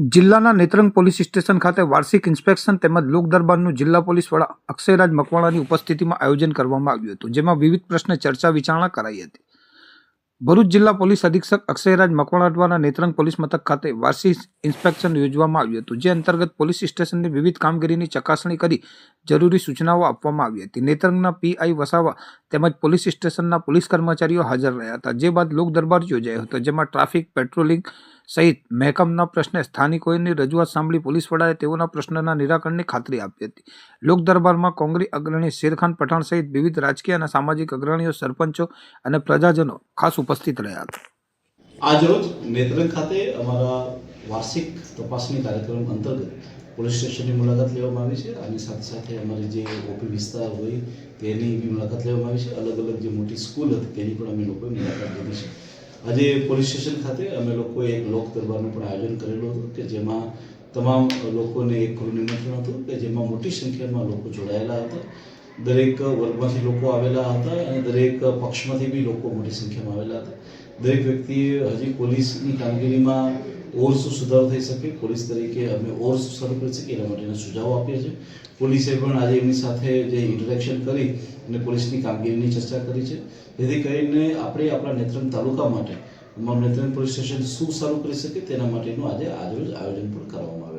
જિલ્લાના Netrang police station ખાતે વાર્ષિક ઇન્સ્પેક્શન તેમજ લોક દરબારનું જિલ્લા પોલીસ વડા અક્ષયરાજ મકવાણાની ઉપસ્થિતિમાં આયોજન કરવામાં આવ્યું હતું, જેમાં વિવિધ પ્રશ્ને ચર્ચા વિચારણા કરાઈ હતી. ભરૂચ જિલ્લા પોલીસ અધિક્ષક અક્ષયરાજ મકવાણા દ્વારા નેત્રંગ પોલીસ મથક ખાતે વાર્ષિક ઇન્સ્પેક્શન યોજવામાં આવ્યું હતું, જે અંતર્ગત પોલીસ સ્ટેશનની વિવિધ કામગીરીની ચકાસણી કરી જરૂરી સૂચનાઓ આપવામાં આવી હતી. નેત્રંગના પીઆઈ વસાવા તેમજ પોલીસ સ્ટેશનના પોલીસ કર્મચારીઓ હાજર રહ્યા હતા, જે બાદ લોક દરબાર યોજાયો હતો, જેમાં ટ્રાફિક, પેટ્રોલિંગ સહિત મહેકમના પ્રશ્ને સ્થાનિકોની રજૂઆત સાંભળી પોલીસ વડાએ તેઓના પ્રશ્નના નિરાકરણની ખાતરી આપી હતી. લોક દરબારમાં કોંગ્રેસ અગ્રણી શેરખાન પઠાણ સહિત વિવિધ રાજકીય અને સામાજિક અગ્રણીઓ, સરપંચો અને પ્રજાજનો ખાસ ઉપસ્થિત રહ્યા હતા. આજરોજ નેત્રંગ ખાતે અમારા વાર્ષિક તપાસણી કાર્યક્રમ અંતર્ગત પોલીસ સ્ટેશનની મુલાકાત લેવામાં આવી છે અને સાથે સાથે અમારી જે ઓપી વિસ્તાર હોય તેની બી મુલાકાત લેવામાં આવી છે. અલગ અલગ જે મોટી સ્કૂલ હતી તેની પણ અમે લોકોએ મુલાકાત લીધી છે. આજે પોલીસ સ્ટેશન ખાતે અમે લોકોએ એક લોક દરબારનું પણ આયોજન કરેલું હતું કે જેમાં તમામ લોકોને એક ખુલ્લું નિમંત્રણ હતું કે જેમાં મોટી સંખ્યામાં લોકો જોડાયેલા હતા. દરેક વર્ગમાંથી લોકો આવેલા હતા અને દરેક પક્ષમાંથી બી લોકો મોટી સંખ્યામાં આવેલા હતા. દરેક વ્યક્તિએ હજી પોલીસની કામગીરીમાં ઓર શું સુધારો થઈ શકે? પોલીસ તરીકે અમે ઓર શું સારું કરી શકીએ? એના માટેના સુઝાવો આપીએ છીએ. પોલીસે પણ આજે એમની સાથે જે ઇન્ટરેક્શન કરી અને પોલીસની કામગીરીની ચર્ચા કરી છે. જેથી કરીને આપણે આપણા નેત્રંગ તાલુકા માટે નેત્રંગ પોલીસ સ્ટેશન શું સારું કરી શકે તેના માટેનું આજે આજરોજ આયોજન પણ કરવામાં